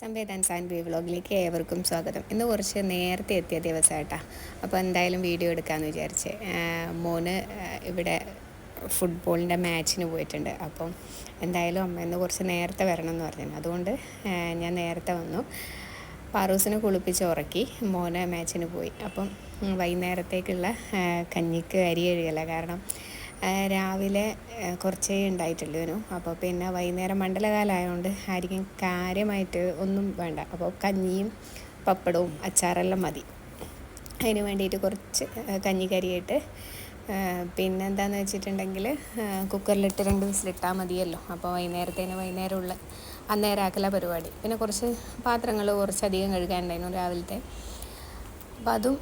സംവേദൻസ് and B വ്ളോഗിലേക്ക് ഏവർക്കും സ്വാഗതം. ഇന്ന് കുറച്ച് നേരത്തെ എത്തിയ ദിവസമായിട്ടാണ് അപ്പോൾ എന്തായാലും വീഡിയോ എടുക്കാമെന്ന് വിചാരിച്ച് മോന് ഇവിടെ ഫുട്ബോളിന്റെ മാച്ചിന് പോയിട്ടുണ്ട്. അപ്പം എന്തായാലും അമ്മ ഇന്ന് കുറച്ച് നേരത്തെ വരണം എന്ന് പറഞ്ഞു അതുകൊണ്ട് ഞാൻ നേരത്തെ വന്നു. പാറൂസിനെ കുളിപ്പിച്ച് ഉറക്കി മോനെ മാച്ചിന് പോയി. അപ്പം വൈകുന്നേരത്തേക്കുള്ള കഞ്ഞിക്ക് അരി കഴിയല കാരണം രാവിലെ കുറച്ചേ ഉണ്ടായിട്ടുള്ളൂ അപ്പോൾ പിന്നെ വൈകുന്നേരം മണ്ഡലകാലമായതുകൊണ്ട് ആയിരിക്കും കാര്യമായിട്ട് ഒന്നും വേണ്ട. അപ്പോൾ കഞ്ഞിയും പപ്പടവും അച്ചാറെല്ലാം മതി. അതിന് വേണ്ടിയിട്ട് കുറച്ച് കഞ്ഞിക്കരിയായിട്ട് പിന്നെ എന്താണെന്ന് വെച്ചിട്ടുണ്ടെങ്കിൽ കുക്കറിലിട്ട് രണ്ട് വിസിലിട്ടാൽ മതിയല്ലോ. അപ്പോൾ വൈകുന്നേരത്തേന് വൈകുന്നേരമുള്ള അന്നേരം ആക്കല പരിപാടി. പിന്നെ കുറച്ച് പാത്രങ്ങൾ കുറച്ചധികം കഴുകാനുണ്ടായിരുന്നു രാവിലത്തെ. അപ്പോൾ അതും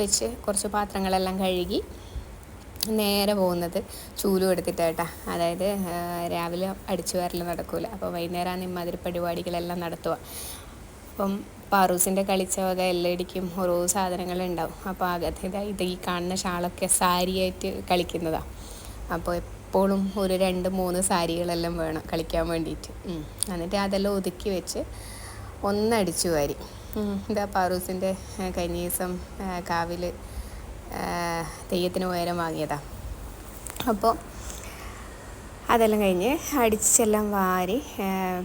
വെച്ച് കുറച്ച് പാത്രങ്ങളെല്ലാം കഴുകി നേരെ പോകുന്നത് ചൂലും എടുത്തിട്ടാട്ടാ അതായത് രാവിലെ അടിച്ചു വരൽ നടക്കൂല. അപ്പോൾ വൈകുന്നേരമാണ് ഇമ്മാതിരി പരിപാടികളെല്ലാം നടത്തുക. അപ്പം പാറൂസിന്റെ കളിച്ച വക എല്ലടിക്കും ഓരോ സാധനങ്ങളുണ്ടാവും. അപ്പോൾ അകത്ത് ഇത് ഈ കാണുന്ന ഷാളൊക്കെ സാരിയായിട്ട് കളിക്കുന്നതാണ് അപ്പോൾ എപ്പോഴും ഒരു രണ്ട് മൂന്ന് സാരികളെല്ലാം വേണം കളിക്കാൻ വേണ്ടിയിട്ട്. എന്നിട്ട് അതെല്ലാം ഒതുക്കി വെച്ച് ഒന്നടിച്ചു വാരി. ഇതാ പാറൂസിന്റെ കഴിഞ്ഞ ദിവസം കാവിൽ തെയ്യത്തിന് ഉയരം വാങ്ങിയതാണ് അപ്പോൾ അതെല്ലാം കഴിഞ്ഞ് അടിച്ചെല്ലാം വാരി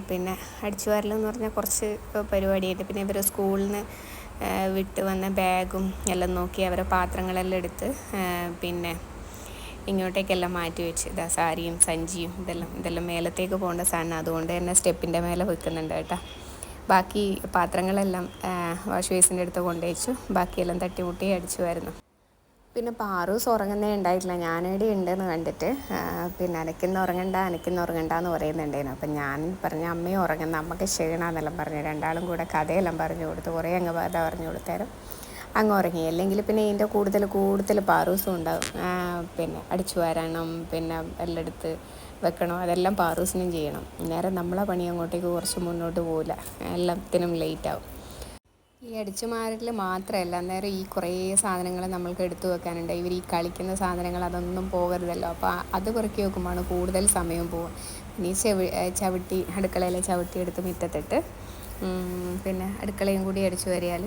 പിന്നെ അടിച്ചു വാരലെന്ന് പറഞ്ഞാൽ കുറച്ച് പരിപാടിയായിട്ട്. പിന്നെ ഇവർ സ്കൂളിൽ നിന്ന് വിട്ട് വന്ന ബാഗും എല്ലാം നോക്കി അവരെ പാത്രങ്ങളെല്ലാം എടുത്ത് പിന്നെ ഇങ്ങോട്ടേക്കെല്ലാം മാറ്റി വെച്ച്. ഇതാ സാരിയും സഞ്ചിയും ഇതെല്ലാം ഇതെല്ലാം മേലത്തേക്ക് പോകേണ്ട സാധനം. അതുകൊണ്ട് തന്നെ സ്റ്റെപ്പിന്റെ മേലെ വെക്കുന്നുണ്ട് കേട്ടോ. ബാക്കി പാത്രങ്ങളെല്ലാം വാഷ് ബേസിന്റെ അടുത്ത് കൊണ്ടുവച്ചു. ബാക്കിയെല്ലാം തട്ടിമുട്ടി അടിച്ചു പിന്നെ പാറൂസ് ഉറങ്ങുന്നേ ഉണ്ടായിട്ടില്ല. ഞാനിവിടെ ഉണ്ടെന്ന് കണ്ടിട്ട് പിന്നെ അനക്കിന്ന് ഉറങ്ങണ്ട അനക്കിന്ന് ഉറങ്ങണ്ട എന്ന് പറയുന്നുണ്ടായിരുന്നു. അപ്പം ഞാൻ പറഞ്ഞു അമ്മയും ഉറങ്ങുന്ന അമ്മയ്ക്ക് ക്ഷീണമെന്നെല്ലാം പറഞ്ഞു രണ്ടാളും കൂടെ കഥയെല്ലാം പറഞ്ഞു കൊടുത്തു കുറേ അങ്ങ് കഥ പറഞ്ഞു കൊടുത്തേരം അങ്ങ് ഉറങ്ങി. അല്ലെങ്കിൽ പിന്നെ ഇതിന്റെ കൂടുതൽ കൂടുതൽ പാറൂസും ഉണ്ടാകും പിന്നെ അടിച്ചു വരണം പിന്നെ എല്ലായിടത്ത് വെക്കണം അതെല്ലാം പാറൂസിനും ചെയ്യണം. നേരെ നമ്മളെ പണി അങ്ങോട്ടേക്ക് കുറച്ച് മുന്നോട്ട് പോകില്ല എല്ലാത്തിനും ലേറ്റ് ആവും. ഈ അടിച്ചുമാരൽ മാത്രമല്ല അന്നേരം ഈ കുറേ സാധനങ്ങൾ നമ്മൾക്ക് എടുത്തു വെക്കാനുണ്ട്. ഇവർ ഈ കളിക്കുന്ന സാധനങ്ങൾ അതൊന്നും പോകരുതല്ലോ. അപ്പോൾ അത് കുറക്കി വെക്കുമ്പോഴാണ് കൂടുതൽ സമയം പോകും ഇനി ചെവി ചവിട്ടി അടുക്കളയിലെ ചവിട്ടി എടുത്ത് മുറ്റത്തിട്ട് പിന്നെ അടുക്കളയും കൂടി അടിച്ചു വരിയാൽ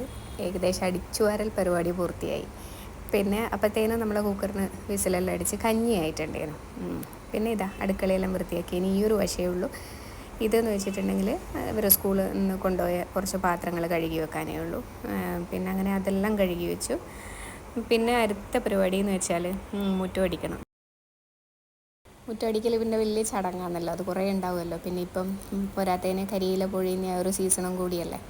ഏകദേശം അടിച്ചു വരൽ പരിപാടി പൂർത്തിയായി. പിന്നെ അപ്പോഴത്തേനും നമ്മൾ കുക്കറിന് വിസിലെല്ലാം അടിച്ച് കഞ്ഞി ആയിട്ടുണ്ടായിരുന്നു പിന്നെ ഇതാ അടുക്കളയെല്ലാം വൃത്തിയാക്കി. ഇനി ഈ ഒരു വശമേ ഉള്ളൂ. ഇതെന്ന് വെച്ചിട്ടുണ്ടെങ്കിൽ ഇവർ സ്കൂളിൽ നിന്ന് കൊണ്ടുപോയ കുറച്ച് പാത്രങ്ങൾ കഴുകി വെക്കാനേ ഉള്ളൂ. പിന്നെ അങ്ങനെ അതെല്ലാം കഴുകി വെച്ചു. പിന്നെ അടുത്ത പരിപാടി എന്ന് വെച്ചാൽ മുറ്റമടിക്കണം. മുറ്റമടിക്കൽ പിന്നെ വലിയ ചടങ്ങാണല്ലോ. അത് കുറേ ഉണ്ടാവുമല്ലോ. പിന്നെ ഇപ്പം പോരാത്തതിന് കരിയില പൊഴിയുന്ന ഒരു സീസണും കൂടിയല്ലേ.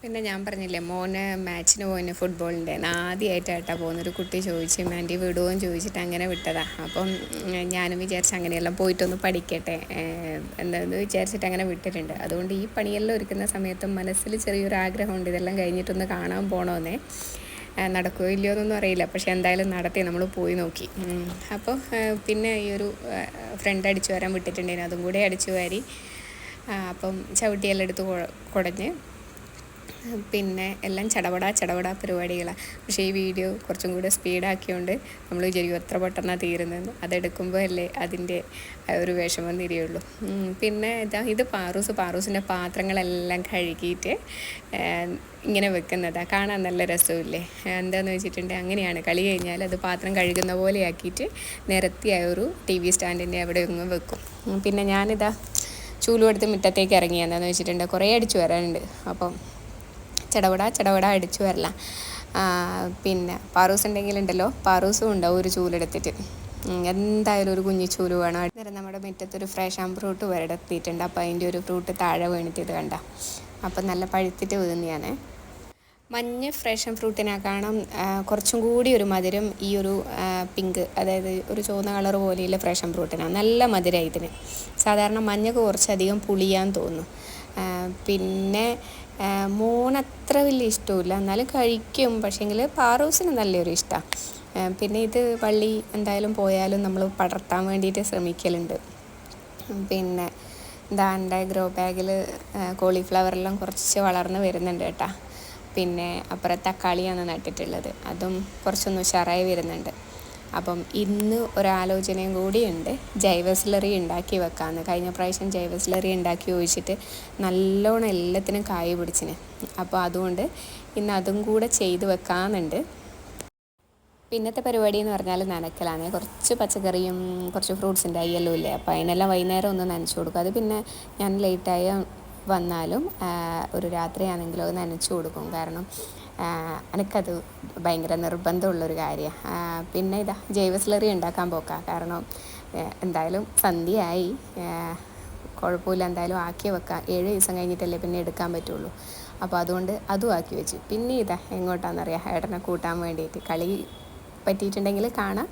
പിന്നെ ഞാൻ പറഞ്ഞില്ലേ മോന് മാച്ചിന് പോയിന് ഫുട്ബോളിന്റെ ആദ്യമായിട്ടായിട്ടാ പോകുന്നൊരു കുട്ടി ചോദിച്ചു ആന്റി വിടുകയും ചോദിച്ചിട്ട് അങ്ങനെ വിട്ടതാ. അപ്പം ഞാനും വിചാരിച്ച് അങ്ങനെയെല്ലാം പോയിട്ടൊന്ന് പഠിക്കട്ടെ. എന്താന്ന് വിചാരിച്ചിട്ട് അങ്ങനെ വിട്ടിട്ടുണ്ട്. അതുകൊണ്ട് ഈ പണിയെല്ലാം ഒരുക്കുന്ന സമയത്തും മനസ്സിൽ ചെറിയൊരു ആഗ്രഹമുണ്ട്. ഇതെല്ലാം കഴിഞ്ഞിട്ടൊന്ന് കാണാൻ പോകണമെന്നേ നടക്കുകയോ ഇല്ലയോ എന്നൊന്നും അറിയില്ല. പക്ഷെ എന്തായാലും നടത്തി നമ്മൾ പോയി നോക്കി. അപ്പോൾ പിന്നെ ഈ ഒരു ഫ്രണ്ട് അടിച്ചു വരാൻ വിട്ടിട്ടുണ്ടായിരുന്നു. അതും കൂടെ അടിച്ചു വാരി അപ്പം ചവിട്ടിയെല്ലാം എടുത്ത് കുടഞ്ഞ് പിന്നെ എല്ലാം ചടപടാ ചടപടാ പരിപാടികളാണ് പക്ഷേ ഈ വീഡിയോ കുറച്ചും കൂടെ സ്പീഡാക്കിയോണ്ട് നമ്മൾ വിചാരിക്കും എത്ര പെട്ടെന്നാണ് തീരുന്നതെന്ന് അതെടുക്കുമ്പോൾ അല്ലേ അതിന്റെ ഒരു വിഷമം തിരിയുള്ളൂ പിന്നെ ഇതാ ഇത് പാറൂസ് പാറൂസിന്റെ പാത്രങ്ങളെല്ലാം കഴുകിയിട്ട് ഇങ്ങനെ വെക്കുന്നതാണ് കാണാൻ നല്ല രസമില്ലേ എന്താണെന്ന് വെച്ചിട്ടുണ്ടെങ്കിൽ അങ്ങനെയാണ്. കളി കഴിഞ്ഞാൽ അത് പാത്രം കഴുകുന്ന പോലെ ആക്കിയിട്ട് നിരത്തിയ ഒരു ടി വി സ്റ്റാൻഡിന്റെ അവിടെ ഒന്ന് വെക്കും. പിന്നെ ഞാനിതാ ചൂലുവെടുത്ത് മുറ്റത്തേക്ക് ഇറങ്ങി എന്താണെന്ന് വെച്ചിട്ടുണ്ടെങ്കിൽ കുറേ അടിച്ചു വരാനുണ്ട്. അപ്പം ചടവട ചടവട അടിച്ചു വരല. പിന്നെ പാറൂസ് ഉണ്ടെങ്കിലുണ്ടല്ലോ പാറൂസും ഉണ്ടാവും ഒരു ചൂലെടുത്തിട്ട് എന്തായാലും ഒരു കുഞ്ഞു ചൂൽ വേണം. അന്നേരം നമ്മുടെ മുറ്റത്തൊരു ഫ്രഷ് ആം ഫ്രൂട്ട് വരടെത്തിയിട്ടുണ്ട് അപ്പോൾ അതിന്റെ ഒരു ഫ്രൂട്ട് താഴെ വീണിട്ട് ഇത് കണ്ട. അപ്പം നല്ല പഴുത്തിട്ട് വീഴുന്നതാണ് മഞ്ഞ ഫ്രഷ് ഫ്രൂട്ടിനെ കാണാം. കുറച്ചും കൂടി ഒരു മധുരം ഈ ഒരു പിങ്ക് അതായത് ഒരു ചുവന്ന കളർ പോലെയുള്ള ഫ്രഷ് ഫ്രൂട്ടിനാണ് നല്ല മധുരം ഇതിന്. സാധാരണ മഞ്ഞക്ക് കുറച്ചധികം പുളിയാൻ തോന്നുന്നു. പിന്നെ മോനത്ര വലിയ ഇഷ്ടമില്ല എന്നാലും കഴിക്കും. പക്ഷേങ്കിൽ പാറൂസിന് നല്ലൊരു ഇഷ്ടമാണ് പിന്നെ ഇത് പള്ളി എന്തായാലും പോയാലും നമ്മൾ പടർത്താൻ വേണ്ടിയിട്ട് ശ്രമിക്കലുണ്ട്. പിന്നെ എന്താ എന്റെ ഗ്രോ ബാഗിൽ കോളിഫ്ലവറെല്ലാം കുറച്ച് വളർന്ന് വരുന്നുണ്ട് കേട്ടോ. പിന്നെ അപ്പുറം തക്കാളിയാണ് നട്ടിട്ടുള്ളത്. അതും കുറച്ചൊന്ന് ഉഷാറായി വരുന്നുണ്ട്. അപ്പം ഇന്ന് ഒരാലോചനയും കൂടിയുണ്ട്. ജൈവസ്ലറി ഉണ്ടാക്കി വെക്കാമെന്ന് കഴിഞ്ഞ പ്രാവശ്യം ജൈവസ്ലറി ഉണ്ടാക്കി ഒഴിച്ചിട്ട് നല്ലോണം എല്ലാത്തിനും കായ് പിടിച്ചിന്. അപ്പോൾ അതുകൊണ്ട് ഇന്ന് അതും കൂടെ ചെയ്ത് വെക്കാമെന്നുണ്ട് പിന്നത്തെ പരിപാടി എന്ന് പറഞ്ഞാൽ നനക്കലാണ്. കുറച്ച് പച്ചക്കറിയും കുറച്ച് ഫ്രൂട്ട്സിന്റെ അയ്യല്ലോ ഇല്ലേ? അപ്പോൾ അതിനെല്ലാം വൈകുന്നേരം ഒന്ന് നനച്ചു കൊടുക്കും. അത് പിന്നെ ഞാൻ ലേറ്റായ വന്നാലും ഒരു രാത്രിയാണെങ്കിലും അത് നനച്ചു കൊടുക്കും. കാരണം എനിക്കത് ഭയങ്കര നിർബന്ധമുള്ളൊരു കാര്യമാണ് പിന്നെ ഇതാ ജൈവ സ്ലറി ഉണ്ടാക്കാൻ പോക്കാം. കാരണം എന്തായാലും സന്ധ്യയായി. കുഴപ്പമില്ല എന്തായാലും ആക്കി വെക്കാം. ഏഴ് ദിവസം കഴിഞ്ഞിട്ടല്ലേ പിന്നെ എടുക്കാൻ പറ്റുള്ളൂ. അപ്പോൾ അതുകൊണ്ട് അതും ആക്കി വെച്ചു. പിന്നെ ഇതാ എങ്ങോട്ടാണെന്നറിയാം ഏട്ടനെ കൂട്ടാൻ വേണ്ടിയിട്ട്. കളി പറ്റിയിട്ടുണ്ടെങ്കിൽ കാണാം.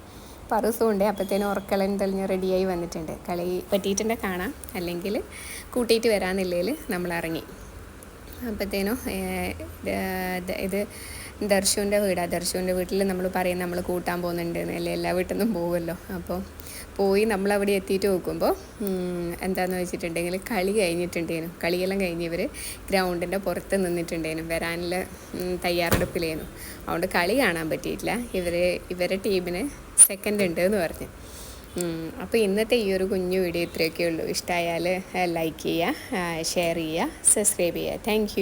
പറസും ഉണ്ട്. അപ്പോഴത്തേനും ഉറക്കലൻ തെളിഞ്ഞ് റെഡിയായി വന്നിട്ടുണ്ട്. കളി പറ്റിയിട്ടുണ്ടെങ്കിൽ കാണാം. അല്ലെങ്കിൽ കൂട്ടിയിട്ട് വരാമെന്നില്ലെങ്കിൽ നമ്മൾ ഇറങ്ങി. അപ്പോഴത്തേനും ഇത് ദർശുവിന്റെ വീടാണ് ദർശുവിന്റെ വീട്ടിൽ നമ്മൾ പറയും നമ്മൾ കൂട്ടാൻ പോകുന്നുണ്ട് അല്ലേ എല്ലാ വീട്ടിൽ നിന്നും പോകുമല്ലോ അപ്പോൾ പോയി നമ്മൾ അവിടെ എത്തിയിട്ട് നോക്കുമ്പോൾ എന്താണെന്ന് വെച്ചിട്ടുണ്ടെങ്കിൽ കളി കഴിഞ്ഞിട്ടുണ്ടേനു. കളിയെല്ലാം കഴിഞ്ഞ് ഇവർ ഗ്രൗണ്ടിന്റെ പുറത്ത് നിന്നിട്ടുണ്ടേനു. വരാനുള്ള തയ്യാറെടുപ്പിലേനു. അതുകൊണ്ട് കളി കാണാൻ പറ്റിയിട്ടില്ല. ഇവർ ഇവരുടെ ടീമിന് സെക്കൻഡ് ഉണ്ട് എന്ന് പറഞ്ഞു. അപ്പോൾ ഇന്നത്തെ ഈ ഒരു കുഞ്ഞു വീഡിയോ ഇത്രയൊക്കെ ഉള്ളൂ. ഇഷ്ടമായാൽ ലൈക്ക് ചെയ്യുക ഷെയർ ചെയ്യുക സബ്സ്ക്രൈബ് ചെയ്യുക. താങ്ക്